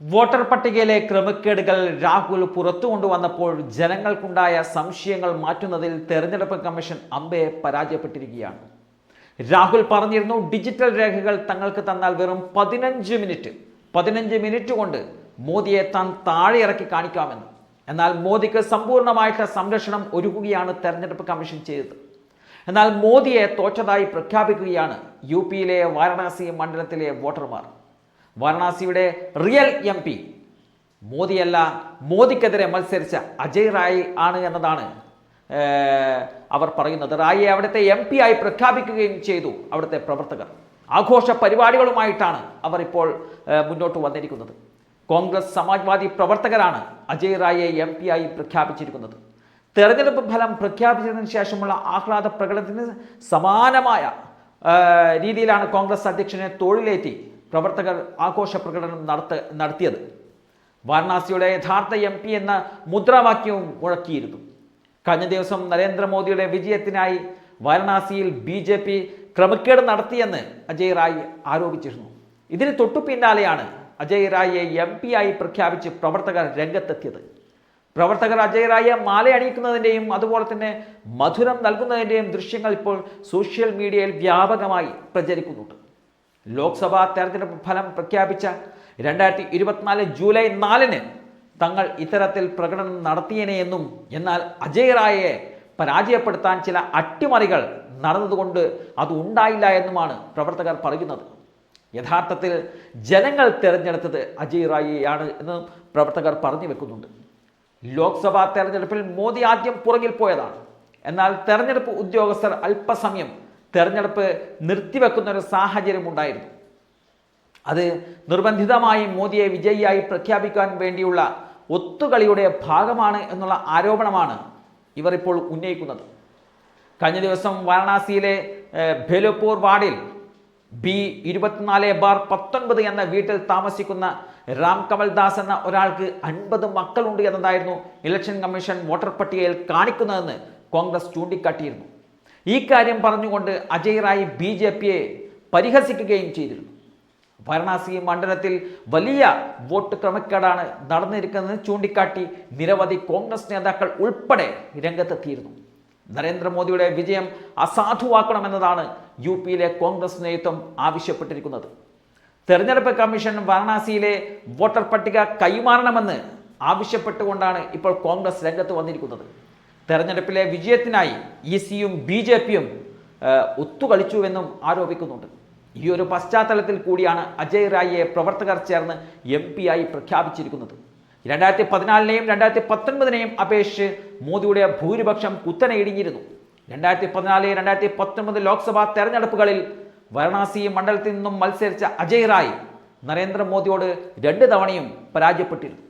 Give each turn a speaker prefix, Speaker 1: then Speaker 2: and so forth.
Speaker 1: Voter പട്ടികയിലെ ക്രമക്കേടുകൾ രാഹുൽ പുറത്തു കൊണ്ടുവന്നപ്പോൾ ജനങ്ങൾക്കുണ്ടായ സംശയങ്ങൾ മാറ്റുന്നതിൽ തെരഞ്ഞെടുപ്പ് കമ്മീഷൻ അമ്പയെ പരാജയപ്പെട്ടിരിക്കുകയാണ്. രാഹുൽ പറഞ്ഞിരുന്നു ഡിജിറ്റൽ രേഖകൾ തങ്ങൾക്ക് തന്നാൽ വെറും പതിനഞ്ച് മിനിറ്റ് പതിനഞ്ച് മിനിറ്റ് കൊണ്ട് മോദിയെ താൻ താഴെ ഇറക്കി കാണിക്കാമെന്ന്. എന്നാൽ മോദിക്ക് സമ്പൂർണമായിട്ട് സംരക്ഷണം ഒരുക്കുകയാണ് തെരഞ്ഞെടുപ്പ് കമ്മീഷൻ ചെയ്തത്. എന്നാൽ മോദിയെ തോറ്റതായി പ്രഖ്യാപിക്കുകയാണ് യു പിയിലെ വാരണാസി മണ്ഡലത്തിലെ വോട്ടർമാർ. വാരണാസിയുടെ റിയൽ എം പി. മോദിയല്ല മോദിക്കെതിരെ മത്സരിച്ച അജയ് റായ് ആണ് എന്നതാണ് അവർ പറയുന്നത്. റായിയെ അവിടുത്തെ എം പി ആയി പ്രഖ്യാപിക്കുകയും ചെയ്തു അവിടുത്തെ പ്രവർത്തകർ. ആഘോഷ പരിപാടികളുമായിട്ടാണ് അവർ ഇപ്പോൾ മുന്നോട്ട് വന്നിരിക്കുന്നത്. കോൺഗ്രസ് സമാജ്വാദി പ്രവർത്തകരാണ് അജയ് റായിയെ എം പി ആയി പ്രഖ്യാപിച്ചിരിക്കുന്നത്. തെരഞ്ഞെടുപ്പ് ഫലം പ്രഖ്യാപിച്ചതിന് ശേഷമുള്ള ആഹ്ലാദ പ്രകടനത്തിന് സമാനമായ രീതിയിലാണ് കോൺഗ്രസ് അധ്യക്ഷനെ തൊഴിലേറ്റി പ്രവർത്തകർ ആഘോഷ പ്രകടനം നടത്ത നടത്തിയത്. വാരണാസിയുടെ യഥാർത്ഥ എം പി എന്ന മുദ്രാവാക്യവും മുഴക്കിയിരുന്നു. കഴിഞ്ഞ ദിവസം നരേന്ദ്രമോദിയുടെ വിജയത്തിനായി വാരണാസിയിൽ ബി ജെ പി ക്രമക്കേട് നടത്തിയെന്ന് അജയ് റായ് ആരോപിച്ചിരുന്നു. ഇതിന് തൊട്ടു പിന്നാലെയാണ് അജയ് റായിയെ എം പി ആയി പ്രഖ്യാപിച്ച് പ്രവർത്തകർ രംഗത്തെത്തിയത്. പ്രവർത്തകർ അജയ് റായെ മാലയണിയിക്കുന്നതിന്റെയും അതുപോലെ തന്നെ മധുരം നൽകുന്നതിന്റെയും ദൃശ്യങ്ങൾ ഇപ്പോൾ സോഷ്യൽ മീഡിയയിൽ വ്യാപകമായി പ്രചരിക്കുന്നുണ്ട്. ലോക്സഭാ തെരഞ്ഞെടുപ്പ് ഫലം പ്രഖ്യാപിച്ച രണ്ടായിരത്തി ഇരുപത്തിനാല് ജൂലൈ നാലിന് തങ്ങൾ ഇത്തരത്തിൽ പ്രകടനം നടത്തിയേനെ എന്നും എന്നാൽ അജയ് റായയെ പരാജയപ്പെടുത്താൻ ചില അട്ടിമറികൾ നടന്നതുകൊണ്ട് അത് ഉണ്ടായില്ല എന്നുമാണ് പ്രവർത്തകർ പറയുന്നത്. യഥാർത്ഥത്തിൽ ജനങ്ങൾ തിരഞ്ഞെടുത്തത് അജയ് റായിയാണ് എന്ന് പ്രവർത്തകർ പറഞ്ഞു വെക്കുന്നുണ്ട്. ലോക്സഭാ തെരഞ്ഞെടുപ്പിൽ മോദി ആദ്യം പുറകിൽ പോയതാണ്. എന്നാൽ തെരഞ്ഞെടുപ്പ് ഉദ്യോഗസ്ഥർ അല്പസമയം തെരഞ്ഞെടുപ്പ് നിർത്തിവെക്കുന്ന ഒരു സാഹചര്യം ഉണ്ടായിരുന്നു. അത് നിർബന്ധിതമായി മോദിയെ വിജയിയായി പ്രഖ്യാപിക്കാൻ വേണ്ടിയുള്ള ഒത്തുകളിയുടെ ഭാഗമാണ് എന്നുള്ള ആരോപണമാണ് ഇവർ ഇപ്പോൾ ഉന്നയിക്കുന്നത്. കഴിഞ്ഞ ദിവസം വാരണാസിയിലെ ബെലപൂർ വാർഡിൽ ബി ഇരുപത്തിനാല് ബാർ പത്തൊൻപത് എന്ന വീട്ടിൽ താമസിക്കുന്ന രാം കമൽ ദാസ് എന്ന ഒരാൾക്ക് അൻപത് മക്കളുണ്ട് എന്നതായിരുന്നു ഇലക്ഷൻ കമ്മീഷൻ വോട്ടർ പട്ടികയിൽ കാണിക്കുന്നതെന്ന് കോൺഗ്രസ് ചൂണ്ടിക്കാട്ടിയിരുന്നു. ഈ കാര്യം പറഞ്ഞുകൊണ്ട് അജയ് റായ് ബി ജെ പിയെ പരിഹസിക്കുകയും ചെയ്തിരുന്നു. വാരണാസി മണ്ഡലത്തിൽ വലിയ വോട്ട് ക്രമക്കേടാണ് നടന്നിരിക്കുന്നത് ചൂണ്ടിക്കാട്ടി നിരവധി കോൺഗ്രസ് നേതാക്കൾ ഉൾപ്പെടെ രംഗത്തെത്തിയിരുന്നു. നരേന്ദ്രമോദിയുടെ വിജയം അസാധുവാക്കണമെന്നതാണ് യു പിയിലെ കോൺഗ്രസ് നേതൃത്വം ആവശ്യപ്പെട്ടിരിക്കുന്നത്. തെരഞ്ഞെടുപ്പ് കമ്മീഷൻ വാരണാസിയിലെ വോട്ടർ പട്ടിക കൈമാറണമെന്ന് ആവശ്യപ്പെട്ടുകൊണ്ടാണ് ഇപ്പോൾ കോൺഗ്രസ് രംഗത്ത് വന്നിരിക്കുന്നത്. തെരഞ്ഞെടുപ്പിലെ വിജയത്തിനായി ഇ സിയും ബി ജെ പിയും ഒത്തുകളിച്ചുവെന്നും ആരോപിക്കുന്നുണ്ട്. ഈ ഒരു പശ്ചാത്തലത്തിൽ കൂടിയാണ് അജയ് റായിയെ പ്രവർത്തകർ ചേർന്ന് എം പി ആയി പ്രഖ്യാപിച്ചിരിക്കുന്നത്. രണ്ടായിരത്തി പതിനാലിനെയും രണ്ടായിരത്തി പത്തൊൻപതിനെയും അപേക്ഷിച്ച് മോദിയുടെ ഭൂരിപക്ഷം കുത്തനെ ഇടിഞ്ഞിരുന്നു രണ്ടായിരത്തി പതിനാല് രണ്ടായിരത്തി പത്തൊൻപത് ലോക്സഭാ തെരഞ്ഞെടുപ്പുകളിൽ വാരണാസി മണ്ഡലത്തിൽ നിന്നും മത്സരിച്ച അജയ് റായ് നരേന്ദ്രമോദിയോട് രണ്ട് തവണയും പരാജയപ്പെട്ടിരുന്നു.